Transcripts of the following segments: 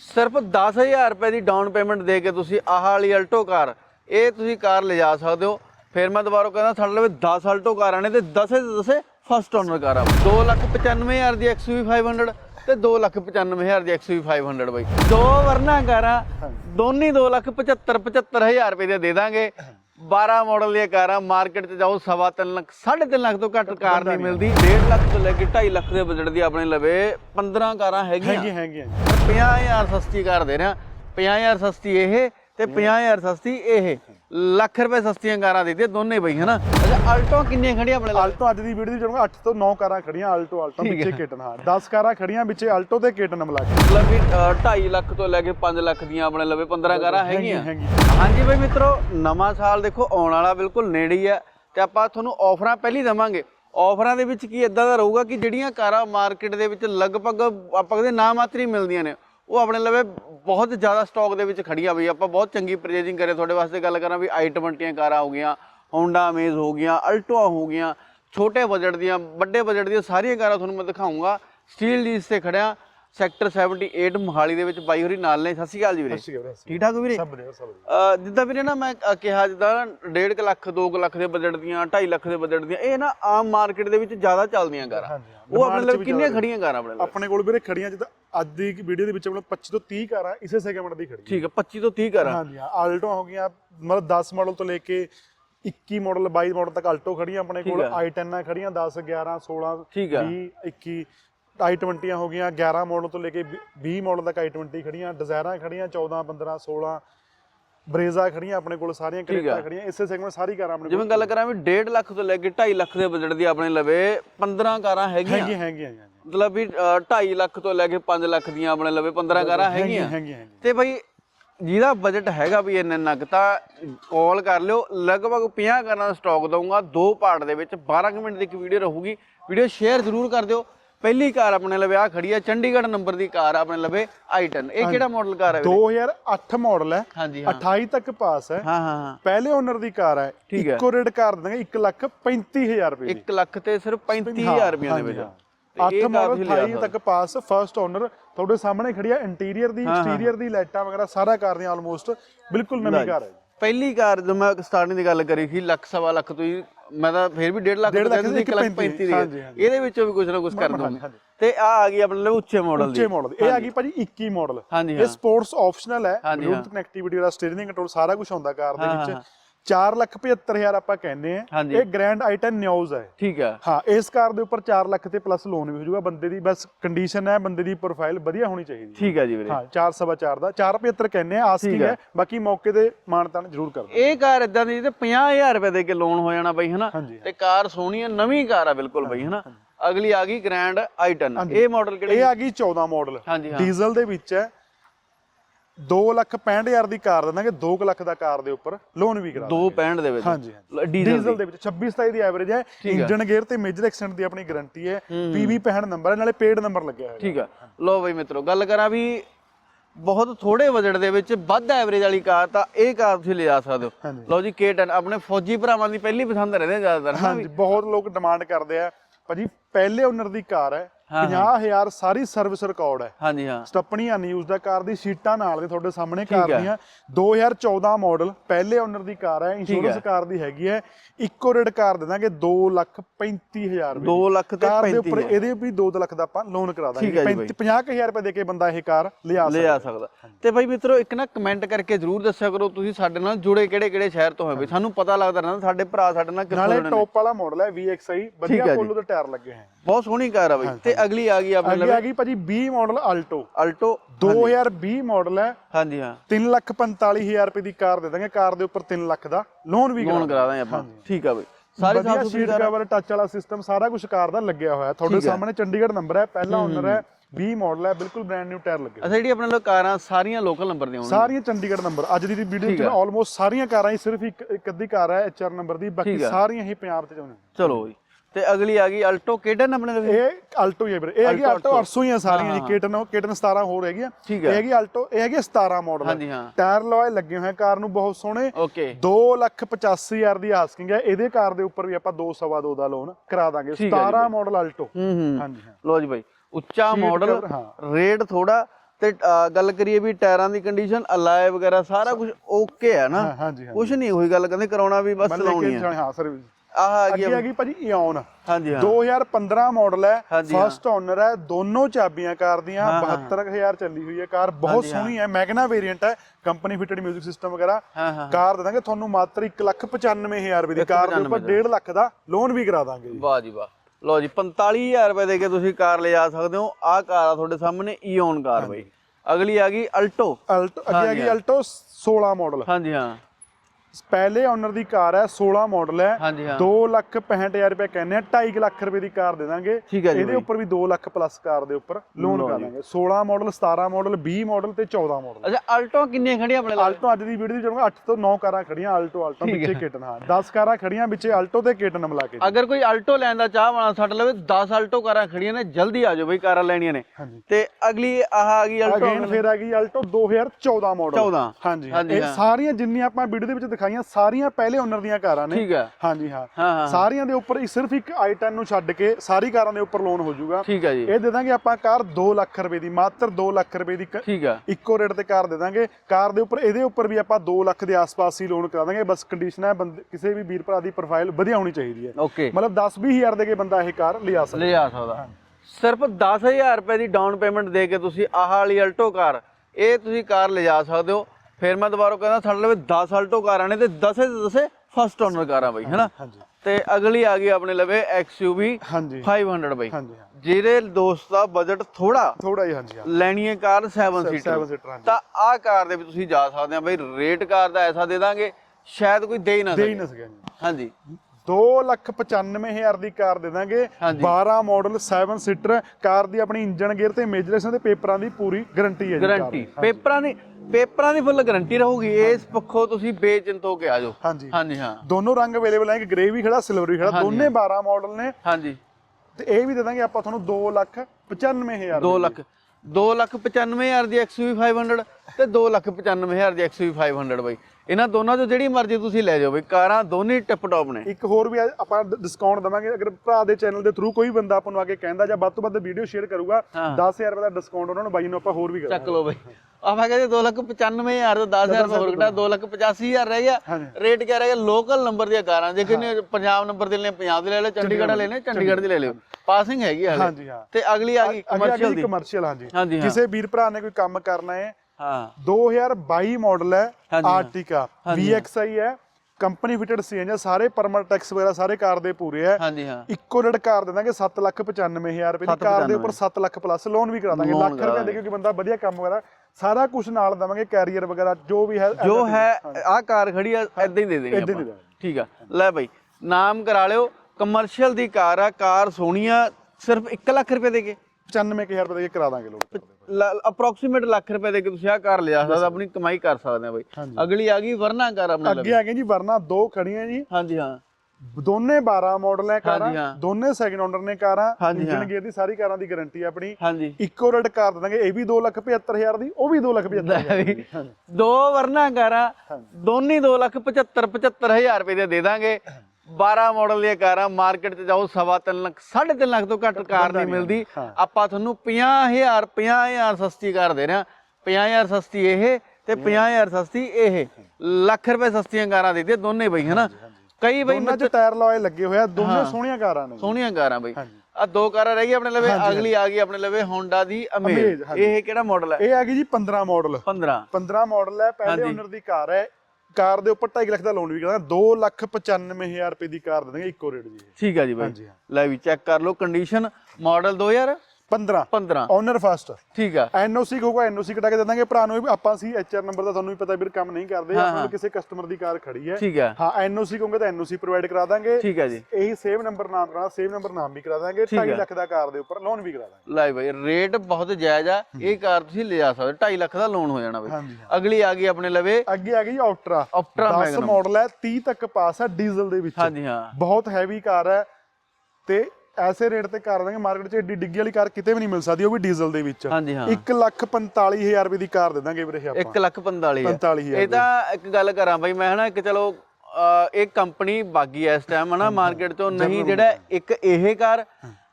ਸਿਰਫ 10000 ਰੁਪਏ ਦੀ down payment ਦੇ ਕੇ ਤੁਸੀਂ ਆਹ ਵਾਲੀ ਅਲਟੋ ਕਾਰ ਇਹ ਤੁਸੀਂ ਕਾਰ ਲਿਜਾ ਸਕਦੇ ਹੋ। ਫਿਰ ਮੈਂ ਦੁਬਾਰਾ ਕਹਿੰਦਾ ਸਾਡੇ ਲਵੇ 10 ਅਲਟੋ ਕਾਰਾਂ ਨੇ ਤੇ 10 ਦੇ 10 ਫਸਟ ਓਨਰ ਕਾਰਾਂ 295000 ਦੀ XUV500 ਤੇ 295000 ਦੀ XUV500 ਬਾਈ। ਦੋ ਵਰਨਾ ਕਾਰਾਂ ਦੋਨੀ 2,75 75000 ਰੁਪਏ ਦੇ ਦੇ ਦਾਂਗੇ। 12 ਮਾਡਲ ਦੀਆਂ ਕਾਰਾਂ ਮਾਰਕੀਟ 'ਚ ਜਾਓ ਸਵਾ ਤਿੰਨ ਲੱਖ 3.5 ਲੱਖ ਤੋਂ ਘੱਟ ਕਾਰ ਨਹੀਂ ਮਿਲਦੀ। 1.5 ਲੱਖ ਤੋਂ ਲੈ ਕੇ 2.5 ਲੱਖ ਦੇ ਬਜਟ ਦੀ ਆਪਣੇ ਲਵੇ 15 ਕਾਰਾਂ ਹੈਗੀਆਂ। ਹੈਗੀ ਹੈਗੀ 50000 ਸਸਤੀ ਕਰ ਦੇ ਰਿਹਾ। 50000 ਸਸਤੀ ਇਹ ਤੇ 50000 ਸਸਤੀ ਇਹ ਲੱਖ ਰੁਪਏ ਸਸਤੀਆਂ ਕਾਰਾਂ ਦੇ ਦੇ ਦੋਨੇ ਬਈ ਹਨਾ? ਅੱਛਾ ਅਲਟੋ ਕਿੰਨੀਆਂ ਖੜੀਆਂ ਆਪਣੇ ਕੋਲ ਆਲਟੋ ਅੱਜ ਦੀ ਵੀਡੀਓ ਦੀ ਜਰੂਰ 8 ਤੋਂ 9 ਕਾਰਾਂ ਖੜੀਆਂ ਆਲਟੋ ਆਲਟੋ ਵਿੱਚੇ ਕੇਟਨ ਹਾਂ 10 ਕਾਰਾਂ ਖੜੀਆਂ ਵਿੱਚੇ ਆਲਟੋ ਤੇ ਕੇਟਨ ਮਿਲਾ ਕੇ। ਮਤਲਬ ਵੀ 2.5 ਲੱਖ ਤੋਂ ਲੈ ਕੇ 5 ਲੱਖ ਦੀਆਂ ਆਪਣੇ ਲਵੇ 15 ਕਾਰਾਂ ਹੈਗੀਆਂ ਹੈਗੀ ਹਾਂਜੀ ਬਈ ਮਿੱਤਰੋ ਨਵਾਂ ਸਾਲ ਦੇਖੋ ਆਉਣ ਵਾਲਾ ਬਿਲਕੁਲ ਨੇੜੇ ਹੀ ਹੈ ਤੇ ਆਪਾਂ ਤੁਹਾਨੂੰ ਆਫਰਾਂ ਪਹਿਲੀ ਦਵਾਂਗੇ। ਆਫਰਾਂ ਦੇ ਵਿੱਚ ਕੀ ਇਦਾਂ ਦਾ ਰਹੂਗਾ ਕਿ ਜਿਹੜੀਆਂ ਕਾਰਾਂ ਮਾਰਕੀਟ ਦੇ ਵਿੱਚ ਲਗਭਗ ਆਪਾਂ ਕਹਿੰਦੇ ਨਾ ਮਾਤਰ ਮਿਲਦੀਆਂ ਨੇ। ਉਹ ਆਪਣੇ ਲਵੇ ਬਹੁਤ ਜ਼ਿਆਦਾ ਸਟਾਕ ਦੇ ਵਿੱਚ ਖੜੀਆਂ ਬਈ। ਆਪਾਂ ਬਹੁਤ ਚੰਗੀ ਪਰਚੇਜਿੰਗ ਕਰੇ। ਤੁਹਾਡੇ ਵਾਸਤੇ ਗੱਲ ਕਰਾਂ ਵੀ i20 ਕਾਰਾਂ ਹੋ ਗਈਆਂ ਹੋਂਡਾ ਅਮੇਜ਼ ਹੋ ਗਈਆਂ ਅਲਟੋਆ ਹੋ ਗਈਆਂ, ਛੋਟੇ ਬਜਟ ਦੀਆਂ, ਵੱਡੇ ਬਜਟ ਦੀਆਂ ਸਾਰੀਆਂ ਕਾਰਾਂ ਤੁਹਾਨੂੰ ਮੈਂ ਦਿਖਾਉਂਗਾ। ਸਟੀਲ ਡੀਸ ਤੇ ਖੜਿਆ। ਸੈਕਟਰ 78 ਮੋਹਾਲੀ ਦੇ ਵਿੱਚ ਬਾਈ ਹੋਰੀ ਨਾਲ ਨੇ। ਸਤਿ ਸ਼੍ਰੀ ਅਕਾਲ ਜੀ ਵੀਰੇ। ਠੀਕ ਠੀਕ ਵੀਰੇ? ਸਭ ਵਧੀਆ ਸਭ ਵਧੀਆ। ਜਿੱਦਾਂ ਵੀਰੇ ਨਾ ਮੈਂ ਕਿਹਾ ਜਿੱਦਾਂ 1.5 ਲੱਖ 2 ਲੱਖ ਦੇ ਬਜਟ ਦੀਆਂ 2.5 ਲੱਖ ਦੇ ਬਜਟ ਦੀਆਂ ਇਹ ਨਾ ਆਮ ਮਾਰਕੀਟ ਦੇ ਵਿੱਚ ਜ਼ਿਆਦਾ ਚੱਲਦੀਆਂ ਕਾਰਾਂ। ਉਹ ਆਪਣੇ ਲਈ ਕਿੰਨੀਆਂ ਖੜੀਆਂ ਕਾਰਾਂ ਆਪਣੇ ਲਈ? ਆਪਣੇ ਕੋਲ ਵੀਰੇ ਖੜੀਆਂ ਜਿੱਦਾਂ ਅੱਜ ਦੀ ਵੀਡੀਓ ਦੇ ਵਿੱਚ ਆਪਣੇ 25 ਤੋਂ 30 ਕਾਰਾਂ ਇਸੇ ਸੈਗਮੈਂਟ ਦੀ ਖੜੀਆਂ। ਠੀਕ ਹੈ 25 ਤੋਂ 30 ਕਾਰਾਂ। ਹਾਂਜੀ ਹਾਂ ਆਲਟੋ ਹੋ ਗਈਆਂ ਮਤਲਬ 10 ਮਾਡਲ ਤੋਂ ਲੈ ਕੇ 21 ਮਾਡਲ 22 ਮਾਡਲ ਤੱਕ ਆਲਟੋ ਖੜੀਆਂ ਆਪਣੇ ਕੋਲ ਠੀਕ i10 ਖੜੀਆਂ 10 11 16 ਠੀਕ ਆ। 20 21 i20 ਹੋ ਗਈਆਂ 11 ਮਾਡਲ ਤੋਂ ਲੈ ਕੇ 20 ਮਾਡਲ ਤੱਕ i20 ਖੜੀਆਂ ਡਿਜ਼ਾਇਰਾਂ ਖੜੀਆਂ 14 15 16 ਬਰੇਜ਼ਾ ਖੜੀਆਂ ਆਪਣੇ ਕੋਲ ਸਾਰੀਆਂ ਕਰੇਟਾ ਖੜੀਆਂ ਇਸੇ ਸੈਗਮੈਂਟ ਸਾਰੀ ਕਾਰਾਂ ਆਪਣੇ ਜਿਵੇਂ ਗੱਲ ਕਰਾਂ ਵੀ 1.5 ਲੱਖ ਤੋਂ ਲੈ ਕੇ 2.5 ਲੱਖ ਦੇ ਬਜਟ ਦੀ ਆਪਣੇ ਲਵੇ 15 ਕਾਰਾਂ ਹੈਗੀਆਂ। ਹੈਗੀਆਂ ਹੈਗੀਆਂ ਮਤਲਬ ਵੀ 2.5 ਲੱਖ ਤੋਂ ਲੈ ਕੇ 5 ਲੱਖ ਦੀਆਂ ਆਪਣੇ ਲਵੇ 15 ਕਾਰਾਂ ਹੈਗੀਆਂ। ਹੈਗੀਆਂ ਤੇ ਬਈ ਜਿਹਦਾ ਬਜਟ ਹੈਗਾ ਵੀ ਇੰਨੇ ਨਗ ਤਾਂ ਕਾਲ ਕਰ ਲਿਓ। ਲਗਭਗ 50 ਕਾਰਾਂ ਦਾ ਸਟਾਕ ਦਊਂਗਾ ਦੋ ਪਾਰਟ ਦੇ ਵਿੱਚ। 12 ਕੁ ਮਿੰਟ ਦੀ ਇੱਕ ਵੀਡੀਓ ਰਹੂਗੀ। ਵੀਡੀਓ ਸ਼ੇਅਰ ਜ਼ਰੂਰ ਕਰ ਦਿਓ। ਪਹਿਲੀ ਕਾਰ ਆਪਣੇ ਲਵੇ ਆ ਖੜੀ ਹੈ ਚੰਡੀਗੜ੍ਹ ਨੰਬਰ ਦੀ ਕਾਰ ਆ ਆਪਣੇ ਲਵੇ i10 ਇਹ ਕਿਹੜਾ ਮਾਡਲ ਕਾਰ ਹੈ ਵੀਰੇ? 2008 ਮਾਡਲ ਹੈ। ਹਾਂਜੀ ਹਾਂ। 28 ਤੱਕ ਪਾਸ ਹੈ। ਹਾਂ ਹਾਂ ਪਹਿਲੇ ਓਨਰ ਦੀ ਕਾਰ ਹੈ। ਇੱਕੋ ਰੇਟ ਕਰ ਦਿੰਦੇ 1 ਲੱਖ 35000 ਰੁਪਏ ਦੀ। 1 ਲੱਖ ਤੇ ਸਿਰਫ 35000 ਰੁਪਏ ਦੇ ਵਿੱਚ। ਤੇ 8 ਇਹ ਕਾਰ ਮਾਡਲ ਤੁਸੀਂ ਲਿਆ 28 ਤੱਕ ਪਾਸ ਫਰਸਟ ਓਨਰ ਤੁਹਾਡੇ ਸਾਹਮਣੇ ਖੜੀ ਹੈ ਇੰਟੀਰੀਅਰ ਦੀ ਐਕਸਟੀਰੀਅਰ ਦੀ ਲਾਈਟਾਂ ਵਗੈਰਾ ਸਾਰਾ ਕਾਰ ਦੀਆਂ ਆਲਮੋਸਟ ਬਿਲਕੁਲ ਨਵੀਂ ਕਾਰ ਹੈ। ਪਹਿਲੀ ਕਾਰ ਜਦੋਂ ਮੈਂ ਸਟਾਰਟਿੰਗ ਦੀ ਗੱਲ ਕਰੀ ਸੀ ਲੱਖ ਸਵਾ ਲੱਖ ਤੋਂ ਹੀ ਮੈਂ ਤਾਂ ਫਿਰ ਵੀ 1.5 ਲੱਖ ਤੋਂ ਕਹਿੰਦੇ ਸੀ 1 ਲੱਖ 35 ਦੀ। ਇਹਦੇ ਵਿੱਚੋਂ ਵੀ ਕੁਝ ਨਾ ਕੁਝ ਕਰ ਦੂੰਗੀ। ਤੇ ਆ ਆ ਗਈ ਆਪਣੇ ਲਈ ਉੱਚੇ ਮਾਡਲ ਦੀ। ਉੱਚੇ ਮਾਡਲ ਇਹ ਆ ਗਈ ਭਾਜੀ 21 ਮਾਡਲ ਇਹ। ਸਪੋਰਟਸ ਆਪਸ਼ਨਲ ਹੈ। ਬਲੂਟੁੱਥ ਕਨੈਕਟੀਵਿਟੀ ਵਾਲਾ ਸਟੀਅਰਿੰਗ ਕੰਟਰੋਲ ਸਾਰਾ ਕੁਝ ਹੁੰਦਾ ਕਾਰ ਦੇ ਵਿੱਚ। 475000 ਆਪਾਂ ਕਹਿੰਦੇ ਆ। ਇਹ ਗ੍ਰੈਂਡ i10 ਨਿਊਜ਼ ਹੈ। ਠੀਕ ਆ ਹਾਂ ਇਸ ਕਾਰ ਦੇ ਉੱਪਰ 4 ਲੱਖ ਤੇ ਪਲੱਸ ਲੋਨ ਵੀ ਹੋ ਜਾਊਗਾ। ਬੰਦੇ ਦੀ ਬਸ ਕੰਡੀਸ਼ਨ ਹੈ ਬੰਦੇ ਦੀ ਪ੍ਰੋਫਾਈਲ ਵਧੀਆ ਹੋਣੀ ਚਾਹੀਦੀ ਹੈ। ਠੀਕ ਆ ਜੀ ਵੀਰੇ। ਹਾਂ 4.4 ਦਾ। 475 ਕਹਿੰਦੇ ਆ ਆਸਕਿੰਗ ਹੈ। ਬਾਕੀ ਮੌਕੇ ਤੇ ਮਾਨਤਾਨ ਜ਼ਰੂਰ ਕਰ ਦਿਓ। ਇਹ ਕਾਰ ਇਦਾਂ ਦੀ ਤੇ 50000 ਰੁਪਏ ਦੇ ਕੇ ਲੋਨ ਹੋ ਜਾਣਾ ਬਈ ਹਨਾ। ਤੇ ਕਾਰ ਸੋਹਣੀ ਆ ਨਵੀਂ ਕਾਰ ਆ ਬਿਲਕੁਲ ਬਈ ਹਨਾ? ਅਗਲੀ ਆ ਗਈ ਗ੍ਰੈਂਡ i10 ਇਹ ਮਾਡਲ ਕਿਹੜੇ ਇਹ ਆ ਗਈ 14 ਮਾਡਲ ਹਾਂ। ਡੀਜ਼ਲ ਦੇ ਵਿੱਚ ਹੈ। 265000 ਦੀ ਕਾਰ ਦਿੰਦਾਂਗੇ 2 ਲੱਖ ਦਾ ਕਾਰ ਦੇ ਉੱਪਰ ਲੋਨ ਵੀ ਕਰਾ 265 ਦੇ ਵਿੱਚ? ਹਾਂਜੀ ਹਾਂਜੀ। ਡੀਜ਼ਲ ਦੇ? ਵਿੱਚ 26 27 ਦੀ ਐਵਰੇਜ ਹੈ। ਇੰਜਨ ਗੇਅਰ ਤੇ ਮੇਜਰ ਐਕਸੀਡੈਂਟ ਦੀ ਆਪਣੀ ਗਾਰੰਟੀ ਹੈ। PV 65 ਨੰਬਰ ਹੈ ਨਾਲੇ ਪੇਡ ਨੰਬਰ ਲੱਗਿਆ ਹੋਇਆ। ਠੀਕ ਆ। ਲੋ ਬਈ ਮਿੱਤਰੋ ਗੱਲ ਕਰਾਂ ਵੀ ਬਹੁਤ ਥੋੜੇ ਬਜਟ ਦੇ ਵਿੱਚ ਵੱਧ ਐਵਰੇਜ ਵਾਲੀ ਕਾਰ ਤਾਂ ਇਹ ਕਾਰ ਤੁਸੀਂ ਲਿਜਾ ਸਕਦੇ ਹੋ। ਲਓ ਜੀ K10 ਆਪਣੇ ਫੌਜੀ ਭਰਾਵਾਂ ਦੀ ਪਹਿਲੀ ਪਸੰਦ ਰਹਿੰਦੇ ਜ਼ਿਆਦਾਤਰ ਹਾਂਜੀ ਬਹੁਤ ਲੋਕ ਡਿਮਾਂਡ ਕਰਦੇ ਆ। ਭਾਜੀ ਪਹਿਲੇ ਓਨਰ ਦੀ ਕਾਰ ਹੈ 50000 ਸਾਰੀ ਸਰਵਿਸ ਰਿਕਾਰਡ ਹੈ। ਹਾਂਜੀ ਹਾਂ। ਸਟੱਪਣੀ ਅਨਯੂਜ਼ਡ ਦਾ ਕਾਰ ਦੀ ਸੀਟਾਂ ਨਾਲ ਦੇ ਤੁਹਾਡੇ ਸਾਹਮਣੇ ਕਾਰ ਦੀਆਂ। 2014 ਮਾਡਲ ਪਹਿਲੇ ਓਨਰ ਦੀ ਕਾਰ ਹੈ ਇੰਸ਼ੋਰੈਂਸ ਕਾਰ ਦੀ ਹੈਗੀ ਹੈ। ਇੱਕੋ ਰੇਟ ਕਾਰ ਦੇ ਦਾਂਗੇ 2 ਲੱਖ 35000 ਰੁਪਏ 2 ਲੱਖ ਤੇ ਕਾਰ ਦੇ 35 ਉੱਪਰ ਇਹਦੇ ਵੀ 2 ਲੱਖ ਦਾ ਆਪਾਂ ਲੋਨ ਕਰਾ ਹੈ ਦਾਂਗੇ ਜੀ 50000 ਰੁਪਏ ਦੇ ਕੇ ਬੰਦਾ ਇਹ ਕਾਰ ਲਿਆ ਲੈ ਆ ਸਕਦਾ। ਤੇ ਬਾਈ ਮਿੱਤਰੋ ਇੱਕ ਨਾ ਕਮੈਂਟ ਕਰਕੇ ਜਰੂਰ ਦੱਸਿਆ ਕਰੋ ਤੁਸੀਂ ਸਾਡੇ ਨਾਲ ਜੁੜੇ ਕਿਹੜੇ ਕਿਹੜੇ ਸ਼ਹਿਰ ਤੋਂ ਬਈ। ਸਾਨੂੰ ਪਤਾ ਲੱਗਦਾ ਰਹਿੰਦਾ ਸਾਡੇ ਭਰਾ ਸਾਡੇ ਨਾਲ ਕਿੱਥੋਂ ਨਾਲੇ ਨੇ। ਟੌਪ ਵਾਲਾ ਮਾਡਲ ਹੈ VXI ਹੈ ਵਧੀਆ। ਪੋਲੋ ਦੇ ਟਾਇਰ ਲੱਗੇ ਹੋਏ। ਬਹੁਤ ਸੋਹਣੀ ਕਾਰ ਆ ਬਈ। ਤੇ ਅਗਲੀ ਆ ਗਈ ਆਪਣੇ ਅੱਗੇ ਆ ਗਈ ਭਾਜੀ 20 ਮਾਡਲ ਆਲਟੋ ਅਲਟੋ 2020 ਮਾਡਲ ਹੈ। ਹਾਂਜੀ ਹਾਂ। 3 ਲੱਖ 45000 ਰੁਪਏ ਦੀ ਕਾਰ ਦੇ ਦਾਂਗੇ। ਕਾਰ ਦੇ ਉੱਪਰ 3 ਲੱਖ ਦਾ ਲੋਨ ਵੀ ਲੋਨ ਕਰਾ ਦਾਂਗੇ ਆਪਾਂ। ਠੀਕ ਆ ਬਈ। ਸਾਰੀ ਸਾਫ਼ ਸੀਟ ਕਵਰ ਟੱਚ ਵਾਲਾ ਸਿਸਟਮ ਸਾਰਾ ਕੁਝ ਕਾਰ ਦਾ ਲੱਗਿਆ ਹੋਇਆ। ਤੁਹਾਡੇ ਸਾਹਮਣੇ ਚੰਡੀਗੜ੍ਹ ਨੰਬਰ ਹੈ। ਪਹਿਲਾ ਓਨਰ ਹੈ। 20 ਮਾਡਲ ਹੈ। ਬਿਲਕੁਲ ਬ੍ਰਾਂਡ ਨਿਊ ਟਾਇਰ ਲੱਗੇ। ਅੱਛਾ ਜਿਹੜੀ ਆਪਣੇ ਲੋਕ ਕਾਰਾਂ ਸਾਰੀਆਂ ਲੋਕਲ ਨੰਬਰ ਦੀਆਂ ਹੋਣਗੀਆਂ। ਸਾਰੀਆਂ ਚੰਡੀਗੜ੍ਹ ਨੰਬਰ ਅੱਜ ਦੀ ਵੀਡੀਓ ਚ ਆਲਮੋਸਟ ਸਾਰੀਆਂ ਕਾਰਾਂ ਹੀ ਸਿਰਫ ਇੱਕ ਇੱਕ ਅੱਧੀ ਕਾਰ ਹੈ ਐਚਆਰ ਨੰਬਰ ਦੀ। ਬਾਕੀ ਸਾਰੀਆਂ ਹੀ ਪੰਜਾਬ ਤੇ ਚਾਹੁੰਦੇ ਚਲੋ ਜੀ ਤੇ ਅਗਲੀ ਆ ਗਈ ਅਲਟੋ ਕਿਹੜਾ ਆਪਣੇ ਲਵੇ ਇਹ ਆਲਟੋ ਹੀ ਹੈ ਵੀਰੇ। ਇਹ ਹੈਗੀ ਆਲਟੋ 800 ਹੀ ਆ ਸਾਰੀਆਂ ਜੀ ਕੇਟਨ ਕੇਟਨ 17 ਹੋਰ ਹੈਗੀ ਆ ਇਹ ਹੈਗੀ ਆਲਟੋ ਇਹ ਹੈਗੀ 17 ਮਾਡਲ ਹਾਂਜੀ ਹਾਂ। ਟਾਇਰ ਲੋਏ ਲੱਗੇ ਹੋਏ ਆ ਕਾਰ ਨੂੰ ਬਹੁਤ ਸੋਹਣੇ। ਓਕੇ। 2 ਲੱਖ 85000 ਦੀ ਆਸਕਿੰਗ ਹੈ। ਇਹਦੇ ਕਾਰ ਦੇ ਉੱਪਰ ਵੀ ਆਪਾਂ 2 ਸਵਾ 2 ਦਾ ਲੋਨ ਕਰਾ ਦਾਂਗੇ। 17 ਮਾਡਲ ਹੂੰ। ਹੂੰ ਹਾਂਜੀ ਹਾਂ। ਲੋ ਜੀ ਬਾਈ ਉੱਚਾ ਮਾਡਲ ਹਾਂ। ਰੇਟ ਥੋੜਾ ਤੇ ਗੱਲ ਕਰੀਏ ਵੀ ਟਾਇਰਾਂ ਦੀ ਕੰਡੀਸ਼ਨ ਅਲਾਏ ਵਗੈਰਾ ਸਾਰਾ ਕੁਝ ਓਕੇ ਹੈ ਨਾ? ਹਾਂ ਹਾਂ ਕੁਝ ਨਹੀਂ ਉਹੀ ਗੱਲ ਕਹਿੰਦੇ ਕਰਾਉਣਾ ਵੀ ਬਸ ਲਾਉਣੀ ਆ ਜਾਣੇ ਹਾਂ ਸਰਵਿਸ ਆਹ ਆ ਅੱਗੇ ਗਈ ਆ। ਗਈ ਭਾਜੀ ਇਓਨ ਹਾਂਜੀ ਹਾਂ। 2015 ਮਾਡਲ ਹੈ। ਫਸਟ ਓਨਰ ਹੈ ਦੋਨੋਂ ਚਾਬੀਆਂ ਕਾਰ ਦੀਆਂ ਹਾਂ, ਹਾਂ। 72000 ਚੱਲੀ ਹੋਈ ਹੈ ਕਾਰ ਬਹੁਤ। ਸੋਹਣੀ ਹੈ ਮੈਗਨਾ ਵੇਰੀਐਂਟ ਹੈ ਕੰਪਨੀ ਫਿਟਡ 뮤직 ਸਿਸਟਮ ਵਗੈਰਾ ਕਾਰ ਦੇ ਦਾਂਗੇ ਤੁਹਾਨੂੰ ਮਾਤਰ 195000 ਰੁਪਏ ਦੀ ਕਾਰ ਦੇ ਉੱਪਰ 1.5 ਲੱਖ ਦਾ ਲੋਨ ਵੀ ਕਰਾ ਦਾਂਗੇ ਜੀ। ਵਾਹ ਜੀ ਵਾਹ। ਲਓ ਜੀ 45000 ਰੁਪਏ ਦੇ ਕੇ ਤੁਸੀਂ ਕਾਰ ਲਿਜਾ ਸਕਦੇ ਹੋ। ਆਹ ਕਾਰ ਆ ਤੁਹਾਡੇ ਸਾਹਮਣੇ ਈਓਨ ਕਾਰ ਬਈ। ਅਗਲੀ ਆ ਗਈ ਅਲਟੋ ਅਲਟੋ ਅੱਗੇ ਆ ਗਈ ਅਲਟੋ 16 ਮਾਡਲ ਹਾਂਜੀ ਹਾਂ। ਪਹਿਲੇ ਓਨਰ ਦੀ ਕਾਰ ਹੈ 16 ਮਾਡਲ ਹੈ। ਹਾਂਜੀ ਹਾਂ। 2 ਲੱਖ 65000 ਰੁਪਏ ਕਹਿੰਦੇ ਆ 2.5 ਲੱਖ ਰੁਪਏ ਦੀ ਕਾਰ ਦੇ ਦਾਂਗੇ। ਇਹਦੇ ਉੱਪਰ ਵੀ 2 ਲੱਖ ਪਲੱਸ ਕਾਰ ਦੇ ਉੱਪਰ ਲੋਨ ਕਰਾ ਦਾਂਗੇ। 16 ਮਾਡਲ 17 ਮਾਡਲ 20 ਮਾਡਲ ਤੇ 14 ਮਾਡਲ ਅੱਛਾ ਅਲਟੋ ਕਿੰਨੀਆਂ ਖੜੀਆਂ ਆਪਣੇ ਨਾਲ? ਆਲਟੋ ਅੱਜ ਦੀ ਵੀਡੀਓ ਦੀ ਚੜੂਗਾ 8 ਤੋਂ 9 ਕਾਰਾਂ ਖੜੀਆਂ ਆਲਟੋ ਆਲਟੋ ਵਿੱਚੇ ਕਿਟਨ ਹਾਂ। 10 ਕਾਰਾਂ ਖੜੀਆਂ ਵਿੱਚੇ ਆਲਟੋ ਤੇ ਕਿਟਨ ਮਿਲਾ ਕੇ ਅਗਰ ਕੋਈ ਅਲਟੋ ਲੈਣ ਦਾ ਚਾਹ ਵਾਲਾ ਛੱਡ ਲਵੇ 10 ਅਲਟੋ ਕਾਰਾਂ ਖੜੀਆਂ ਨੇ ਜਲਦੀ ਆ ਜਾਓ ਬਈ ਕਾਰਾਂ ਲੈਣੀਆਂ ਨੇ। ਤੇ ਅਗਲੀ ਆਹ ਆ ਗਈ ਅਲਟੋ ਅਗੇਨ ਫਿਰ ਆ ਗਈ ਆਲਟੋ 2014 ਮਾਡਲ 14 ਹਾਂਜੀ। ਇਹ। ਸਾਰੀਆਂ ਜਿੰਨੀਆਂ ਆਪਾਂ ਵੀਡੀਓ ਦੇ ਵਿੱਚ ਦਿਖਾਈਆਂ ਸਾਰੀਆਂ ਪਹਿਲੇ ਓਨਰ ਦੀਆਂ ਕਾਰਾਂ ਨੇ। ਠੀਕ ਹੈ। ਹਾਂਜੀ ਹਾਂ। ਸਾਰੀਆਂ ਦੇ ਉੱਪਰ ਸਿਰਫ ਇੱਕ i10 ਨੂੰ ਛੱਡ ਕੇ ਸਾਰੀ ਕਾਰਾਂ ਦੇ ਉੱਪਰ ਲੋਨ ਹੋ ਜਾਊਗਾ ਠੀਕ ਹੈ ਜੀ। ਇਹ ਦੇ ਦਾਂਗੇ ਆਪਾਂ ਕਾਰ 2 ਲੱਖ ਰੁਪਏ ਦੀ ਮਾਤਰ 2 ਲੱਖ ਰੁਪਏ ਦੀ ਠੀਕ ਹੈ। ਇੱਕੋ ਰੇਟ ਤੇ ਕਾਰ ਦੇ ਦਾਂਗੇ। ਕਾਰ ਦੇ ਉੱਪਰ ਇਹਦੇ ਉੱਪਰ ਵੀ ਆਪਾਂ 2 ਲੱਖ ਦੇ ਆਸ-ਪਾਸ ਹੀ ਲੋਨ ਕਰਾ ਦਾਂਗੇ। ਬਸ ਕੰਡੀਸ਼ਨ ਹੈ ਕਿਸੇ ਵੀ ਵੀਰ ਭਰਾ ਦੀ ਪ੍ਰੋਫਾਈਲ ਵਧੀਆ ਹੋਣੀ ਚਾਹੀਦੀ ਹੈ। ਮਤਲਬ 10 ਹਜ਼ਾਰ ਦੇ ਕੇ ਬੰਦਾ ਇਹ ਕਾਰ ਲਿਆ ਸਕਦਾ। ਲੈ ਆ ਸਕਦਾ। ਸਿਰਫ 10000 ਰੁਪਏ ਦੀ ਡਾਊਨ ਪੇਮੈਂਟ ਦੇ ਕੇ ਤੁਸੀਂ ਆਹ ਵਾਲੀ ਅਲਟੋ ਕਾਰ ਇਹ ਤੁਸੀਂ ਕਾਰ ਲਿਜਾ ਸਕਦੇ ਹੋ। ਫਿਰ ਮੈਂ ਦੁਬਾਰਾ ਕਹਿੰਦਾ ਸਾਡੇ ਲਵੇ 10 ਅਲਟੋ ਕਾਰਾਂ ਨੇ ਤੇ 10 ਦੇ 10 ਫਸਟ ਓਨਰ ਕਾਰਾਂ ਬਈ ਹੈਨਾ? ਤੇ ਅਗਲੀ ਆ ਗਈ ਆਪਣੇ ਲਵੇ XUV ਹਾਂਜੀ। 500 ਬਈ। ਜਿਹਦੇ ਦੋਸਤ ਦਾ ਬਜਟ ਥੋੜਾ ਥੋੜਾ ਹੀ ਹਾਂਜੀ ਲੈਣੀ ਹੈ ਕਾਰ 7 7 ਸੀਟਰ ਤਾਂ ਆਹ ਕਾਰ ਦੇ ਵਿੱਚ ਤੁਸੀਂ ਜਾ ਸਕਦੇ ਆ ਬਈ ਰੇਟ ਕਾਰ ਦਾ ਐਸਾ ਦੇ ਦਾਂਗੇ ਸ਼ਾਇਦ ਕੋਈ ਦੇ ਹੀ ਨਾ ਦੇ ਹੀ ਸਕੇ। ਹਾਂਜੀ। 2 ਲੱਖ 95000 ਦੀ ਕਾਰ ਦੇ ਦਾਂਗੇ। ਹਾਂਜੀ। 12 ਮਾਡਲ 7 ਸੀਟਰ ਕਾਰ ਦੀ ਆਪਣੀ ਇੰਜਨ ਗੇਅਰ ਤੇ ਮੇਜਰੇਸ਼ਨ ਦੇ ਪੇਪਰਾਂ ਦੀ ਪੂਰੀ ਗਾਰੰਟੀ ਹੈ ਜੀ ਗਾਰੰਟੀ। ਪੇਪਰਾਂ ਦੀ ਪੇਪਰਾਂ ਦੀ ਫੁੱਲ ਗਾਰੰਟੀ ਰਹੂਗੀ। ਇਸ ਪੱਖੋਂ ਤੁਸੀਂ ਬੇਚਿੰਤ ਹੋ ਕੇ ਆ ਜਾਓ। ਹਾਂਜੀ। ਹਾਂਜੀ ਹਾਂ। ਦੋਨੋਂ ਰੰਗ ਅਵੇਲੇਬਲ ਹੈ ਇੱਕ ਗ੍ਰੇ ਵੀ ਖੜਾ ਸਿਲਵਰ ਵੀ ਖੜਾ। ਦੋਨੇ 12 ਮਾਡਲ ਨੇ। ਹਾਂਜੀ। ਤੇ ਇਹ ਵੀ ਦੇ ਦਾਂਗੇ ਆਪਾਂ ਤੁਹਾਨੂੰ 2 ਲੱਖ 95000 2 ਲੱਖ 2 ਲੱਖ 95000 ਦੀ XUV 500 ਤੇ 2 ਲੱਖ 95000 ਦੀ XUV 500 ਬਈ। ਇਹਨਾਂ ਦੋਨਾਂ ਚੋਂ ਜਿਹੜੀ ਮਰਜ਼ੀ ਤੁਸੀਂ ਲੈ ਜਾਓ ਬਈ ਕਾਰਾਂ ਦੋਨੇ ਟਿਪ ਟੌਪ ਨੇ। ਇੱਕ ਹੋਰ ਵੀ ਆਪਾਂ ਡਿਸਕਾਊਂਟ ਦਵਾਂਗੇ। ਅਗਰ ਭਰਾ ਦੇ ਚੈਨਲ ਦੇ ਥਰੂ ਕੋਈ ਬੰਦਾ ਆਪਾਂ ਨੂੰ ਆ ਕੇ ਕਹਿੰਦਾ ਜਾਂ ਵੱਧ ਤੋਂ ਵੱਧ ਵੀਡੀਓ ਸ਼ੇਅਰ ਕਰੂਗਾ ਹਾਂ। 10000 ਰੁਪਏ ਦਾ ਡਿਸਕਾਊਂਟ ਉਹਨਾਂ ਨੂੰ ਬਾਈ ਨੂੰ ਆਪਾਂ ਹੋਰ ਵੀ ਕਰਾਂਗੇ ਚੱਕ ਲਓ ਬਈ। ਆਪਾਂ ਕਹਿੰਦੇ 2 ਲੱਖ 95000 ਤੋਂ 10000 ਰੁਪਏ ਹੋਰ ਘਟਾ 2 ਲੱਖ 85000 ਰਹਿ ਗਿਆ। ਰੇਟ ਕਿਆ ਰਹਿ ਗਿਆ ਲੋਕਲ ਨੰਬਰ ਦੀਆਂ ਕਾਰਾਂ ਜੇ ਕਿਨੇ ਪੰਜਾਬ ਨੰਬਰ ਦੇ ਲੈਣੇ ਪੰਜਾਬ ਦੇ ਲੈ ਲਓ ਚੰਡੀਗੜ੍ਹ ਦੇ ਲੈਣੇ ਚੰਡੀਗੜ੍ਹ। ਦੇ ਲੈ ਲਿਓ। ਪਾਸਿੰਗ ਹੈਗੀ ਹਾਲੇ। ਹਾਂਜੀ ਹਾਂ। ਤੇ ਅਗਲੀ ਆ ਗਈ ਕਮਰਸ਼ੀਅਲ ਦੀ। ਕਮਰਸ਼ੀਅਲ ਹਾਂਜੀ। ਕਿਸੇ ਵੀਰ ਭਰਾ ਨੇ ਕੋਈ ਕੰਮ ਕਰਨਾ ਹੈ ਹਾਂ। 2022 ਮਾਡਲ ਹੈ। ਆਰਟਿਕਾ VXI ਹੈ। ਕੰਪਨੀ ਫਿਟਡ ਸੀਐਨਜੀ ਸਾਰੇ ਪਰਮਲ ਟੈਕਸ ਵਗੈਰਾ ਸਾਰੇ ਕਾਰ ਦੇ ਪੂਰੇ ਹੈ। ਹਾਂਜੀ ਹਾਂ। ਇੱਕੋ ਰੇਟ ਕਾਰ ਦੇ ਦਾਂਗੇ 795000 ਰੁਪਏ ਦੀ ਕਾਰ ਦੇ ਉੱਪਰ 7 ਲੱਖ ਪਲੱਸ ਲੋਨ ਵੀ ਕਰਾ ਦਾਂਗੇ ਲੱਖ ਰੁਪਏ ਦੇ ਕੇ ਕੋਈ ਬੰਦਾ ਵਧੀਆ ਕੰਮ ਵਗੈਰਾ ਸਾਰਾ ਕੁਝ ਨਾਲ ਦਵਾਂਗੇ ਕੈਰੀਅਰ ਵਗੈਰਾ ਜੋ ਵੀ ਹੈ ਜੋ ਹੈ ਆਹ ਕਾਰ ਖੜੀ ਆ ਐਦਾਂ ਹੀ ਦੇ ਦੇਣੀ ਆਪਾਂ। ਠੀਕ ਆ। ਲੈ ਬਈ ਨਾਮ ਕਰਾ ਲਿਓ ਕਮਰਸ਼ੀਅਲ ਦੀ ਕਾਰ ਆ ਕਾਰ ਸੋਹਣੀ ਆ ਸਿਰਫ 1 ਲੱਖ ਰੁਪਏ ਦੇ ਕੇ। 95000 ਰੁਪਏ ਦੇ ਕੇ ਕਰਾ ਦਾਂਗੇ ਲੋਨ ਅਪਰੋਕਸੀਮੇਟ ਲੱਖ ਰੁਪਏ ਦੇ ਕੇ ਤੁਸੀਂ ਆਹ ਕਾਰ ਲਿਆ ਸਕਦਾ ਆਪਣੀ ਕਮਾਈ ਕਰ ਸਕਦੇ ਆ ਬਈ। ਅਗਲੀ ਆ ਗਈ ਵਰਨਾ ਕਾਰ ਆਪਣੇ ਅੱਗੇ ਆ ਗਏ ਜੀ ਵਰਨਾ ਦੋ ਖੜੀਆਂ ਜੀ। ਹਾਂਜੀ ਹਾਂ। ਦੋਨੇ 12 ਮਾਡਲ ਹੈ ਕਾਰਾਂ। ਦੋਨੇ ਸੈਕਿੰਡ ਓਨਰ ਨੇ ਕਾਰਾਂ ਇੰਜਨ। ਗੇਅਰ ਦੀ ਸਾਰੀ ਕਾਰਾਂ ਦੀ ਗਾਰੰਟੀ ਆਪਣੀ। ਇੱਕੋ ਰੇਟ ਕਾਰ ਦੇ ਦਾਂਗੇ ਇਹ ਵੀ 275000 ਦੀ ਉਹ ਵੀ 275000 ਦੀ। ਦੋ ਵਰਨਾ ਕਾਰਾਂ ਦੋਨੀ 2 ਲੱਖ 75 75000 ਰੁਪਏ ਦੇ ਦੇ ਦਾਂਗੇ। 12 ਮਾਡਲ ਦੀਆਂ ਕਾਰਾਂ ਮਾਰਕੀਟ 'ਚ ਜਾਓ ਸਵਾ ਤਿੰਨ ਲੱਖ 3.5 ਲੱਖ ਤੋਂ ਘੱਟ ਕਾਰ ਨਹੀਂ ਮਿਲਦੀ। ਆਪਾਂ ਤੁਹਾਨੂੰ 50000 50000 ਸਸਤੀ ਕਾਰ ਦੇ ਰਹੇ ਹਾਂ। 50000 ਸਸਤੀ ਇਹ ਤੇ 50000 ਸਸਤੀ ਇਹ। ਲੱਖ ਰੁਪਏ ਸਸਤੀਆਂ ਕਾਰਾਂ ਦੇ ਦੇ ਦੋਨੇ ਬਈ ਹਨਾ ਕਈ ਬਈ ਦੋਨਾਂ 'ਚ ਟਾਇਰ ਲਵਾਏ ਲੱਗੇ ਹੋਇਆ ਦੋਨੇ ਸੋਹਣੀਆਂ ਕਾਰਾਂ ਨੇ ਸੋਹਣੀਆਂ ਕਾਰਾਂ ਬਈ। ਆ ਦੋ ਕਾਰਾਂ ਰਹਿ ਗਈ ਆਪਣੇ ਲਵੇ ਅਗਲੀ ਆ ਗਈ ਆਪਣੇ ਲਵੇ ਹੋਂਡਾ ਦੀ ਅਮੇਜ। ਇਹ ਕਿਹੜਾ ਮਾਡਲ ਹੈ? ਇਹ ਆ ਗਈ ਜੀ 15 ਮਾਡਲ 15 15 ਮਾਡਲ ਹੈ ਪਹਿਲੇ ਓਨਰ ਦੀ ਕਾਰ ਹੈ। ਕਾਰ ਦੇ ਉੱਪਰ 2.5 ਲੱਖ ਦਾ ਲੋਨ ਵੀ ਕਰਾਂਗੇ। 2 ਲੱਖ 95000 ਰੁਪਏ ਦੀ ਕਾਰ ਦੇ ਇੱਕੋ ਰੇਟ ਜੀ। ਠੀਕ ਆ ਜੀ ਬਾਈ। ਲੈ ਵੀ ਚੈੱਕ ਕਰ ਲਓ ਕੰਡੀਸ਼ਨ ਮਾਡਲ 2015 15 ਓਨਰ ਫਸਟ ਠੀਕ ਆ। ਐਨਓਸੀ ਹੋਊਗਾ ਐਨਓਸੀ ਕਟਾ ਕੇ ਦੇ ਦਾਂਗੇ। ਭਰਾ ਨੂੰ ਵੀ ਆਪਾਂ ਸੀ ਐਚਆਰ ਨੰਬਰ ਦਾ ਤੁਹਾਨੂੰ ਵੀ ਪਤਾ ਵੀਰ ਕੰਮ ਨਹੀਂ ਕਰਦੇ। ਆਪਾਂ ਨੂੰ ਕਿਸੇ ਕਸਟਮਰ ਦੀ ਕਾਰ ਖੜੀ ਹੈ। ਠੀਕ ਆ। ਹਾਂ ਐਨਓਸੀ ਕਹੋਗੇ ਤਾਂ ਐਨਓਸੀ ਪ੍ਰੋਵਾਈਡ ਕਰਾ ਦਾਂਗੇ। ਠੀਕ ਆ ਜੀ। ਇਹੀ ਸੇਵ ਨੰਬਰ ਨਾਮ ਕਰਾਣਾ ਸੇਵ ਨੰਬਰ ਨਾਮ ਵੀ ਕਰਾ ਦਾਂਗੇ। 2.5 ਲੱਖ ਦਾ ਕਾਰ ਦੇ ਉੱਪਰ ਲੋਨ ਵੀ ਕਰਾ ਦਾਂਗੇ। ਲੈ ਬਾਈ ਰੇਟ ਬਹੁਤ ਜਾਇਜ਼ ਆ। ਇਹ ਕਾਰ ਤੁਸੀਂ ਲਿਜਾ ਸਕਦੇ। 2.5 ਲੱਖ ਦਾ ਲੋਨ ਹੋ ਜਾਣਾ ਬਾਈ। ਅਗਲੀ ਆ ਗਈ ਆਪਣੇ ਲਵੇ। ਅੱਗੇ ਆ ਗਈ ਆਫਟਰਾ Optra 10 Magnum। ਮਾਡਲ ਹੈ 30 ਤੱਕ ਪਾਸ ਹੈ ਡੀਜ਼ਲ ਦੇ ਵਿੱਚ। ਹਾਂਜੀ ਹਾਂ। ਬਹੁਤ ਹੈਵੀ ਕਾਰ ਹੈ ਤੇ ਐਸੇ ਰੇਟ ਤੇ ਕਾਰ ਦਾਂਗੇ ਮਾਰਕੀਟ 'ਚ ਏਡੀ ਡਿੱਗੀ ਵਾਲੀ ਕਾਰ ਕਿਤੇ ਵੀ ਨਹੀਂ ਮਿਲ ਸਕਦੀ ਉਹ ਵੀ ਡੀਜ਼ਲ ਦੇ ਵਿੱਚ। ਹਾਂਜੀ ਹਾਂ। 1 ਲੱਖ 45000 ਰੁਪਏ ਦੀ ਕਾਰ ਦੇ ਦਾਂਗੇ ਵੀਰੇ ਆਪਾਂ। 1 ਲੱਖ 45 ਆ 45000 ਇਹ ਤਾਂ ਇੱਕ ਗੱਲ ਕਰਾਂ ਬਾਈ ਮੈਂ ਹਨਾ ਇੱਕ ਚਲੋ ਅਹ, ਇਹ ਕੰਪਨੀ ਬਾਗੀ ਐ ਇਸ ਟਾਈਮ ਹਨਾ ਮਾਰਕੀਟ ਚੋਂ ਨਹੀਂ ਜਿਹੜਾ ਇੱਕ ਇਹ ਕਾਰ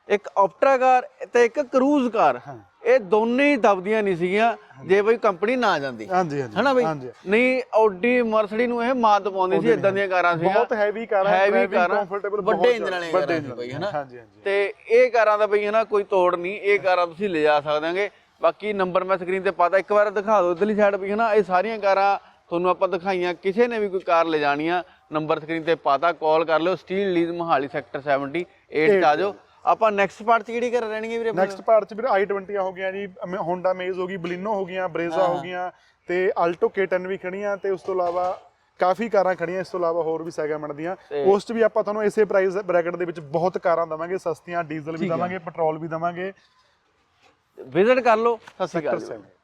ਇੱਕ ਆਪਟਰਾ ਕਾਰ ਤੇ ਇੱਕ ਕਰੂਜ਼ ਕਾਰ। ਇਹ ਦੋਨੇ ਹੀ ਦਬਦੀਆਂ ਨਹੀਂ ਸੀਗੀਆਂ ਜੇ ਬਈ ਕੰਪਨੀ ਨਾ ਜਾਂਦੀ। ਹਾਂਜੀ ਹਾਂਜੀ ਹਨਾ ਬਈ? ਹਾਂਜੀ। ਨਹੀਂ ਆਡੀ ਮਰਸਡੀ ਨੂੰ ਇਹ ਮਾਤ ਪਾਉਂਦੀ ਸੀ ਇਦਾਂ ਦੀਆਂ ਕਾਰਾਂ ਸੀ ਬਹੁਤ ਹੈਵੀ ਕਾਰਾਂ ਹੈਵੀ ਕਾਰਾਂ ਕੰਫਰਟੇਬਲ ਵੱਡੇ ਇੰਜਨ ਵਾਲੀਆਂ ਕਾਰਾਂ ਸੀ ਬਈ ਹਨਾ? ਹਾਂਜੀ ਹਾਂਜੀ। ਤੇ ਇਹ ਕਾਰਾਂ ਦਾ ਬਈ ਹਨਾ ਕੋਈ ਤੋੜ ਨਹੀਂ ਇਹ ਕਾਰਾਂ ਤੁਸੀਂ ਲਿਜਾ ਸਕਦੇ ਹੋਗੇ। ਬਾਕੀ ਨੰਬਰ ਮੈਂ ਸਕਰੀਨ ਤੇ ਪਾਤਾ ਇੱਕ ਵਾਰ ਦਿਖਾ ਦਿਓ ਇਧਰਲੀ ਸਾਈਡ ਵੀ ਹਨਾ? ਇਹ ਸਾਰੀਆਂ ਕਾਰਾਂ ਤੁਹਾਨੂੰ ਆਪਾਂ ਦਿਖਾਈਆਂ ਕਿਸੇ ਨੇ ਵੀ ਕੋਈ ਕਾਰ ਲਿਜਾਣੀ ਆ ਨੰਬਰ ਸਕਰੀਨ ਤੇ ਪਾਤਾ ਕਾਲ ਕਰ ਲਿਓ ਸਟੀਲ ਲੀਜ਼ ਮੋਹਾਲੀ ਸੈਕਟਰ 78 8 ਆ ਜਾਓ। ਆਪਾਂ ਨੈਕਸਟ ਪਾਰਟ ਚ ਕਿਹੜੀ ਕਰ ਰਹਿਣੀ ਹੈ ਵੀਰੇ? ਨੈਕਸਟ ਪਾਰਟ ਚ ਵੀਰ i20 ਹੋ ਗਿਆ ਜੀ ਹੋਂਡਾ ਮੇਜ਼ ਹੋ ਗਈ ਬਲਿਨੋ ਹੋ ਗਈਆਂ ਬਰੇਜ਼ਾ ਹੋ ਗਈਆਂ ਤੇ ਆਲਟੋ K10 ਵੀ ਖੜੀਆਂ ਤੇ ਉਸ ਤੋਂ ਇਲਾਵਾ ਕਾਫੀ ਕਾਰਾਂ ਖੜੀਆਂ ਇਸ ਤੋਂ ਇਲਾਵਾ ਹੋਰ ਵੀ ਸੈਗਮੈਂਟ ਦੀਆਂ। ਉਸ ਚ ਵੀ ਆਪਾਂ ਤੁਹਾਨੂੰ ਇਸੇ ਪ੍ਰਾਈਸ ਬ੍ਰੈਕਟ ਦੇ ਵਿੱਚ ਬਹੁਤ ਕਾਰਾਂ ਦਵਾਂਗੇ ਸਸਤੀਆਂ ਡੀਜ਼ਲ ਵੀ ਦਵਾਂਗੇ ਪੈਟਰੋਲ ਵੀ ਦਵਾਂਗੇ। ਵਿਜ਼ਿਟ ਕਰ ਲਓ ਸਤਿ ਸ਼੍ਰੀ ਅਕਾਲ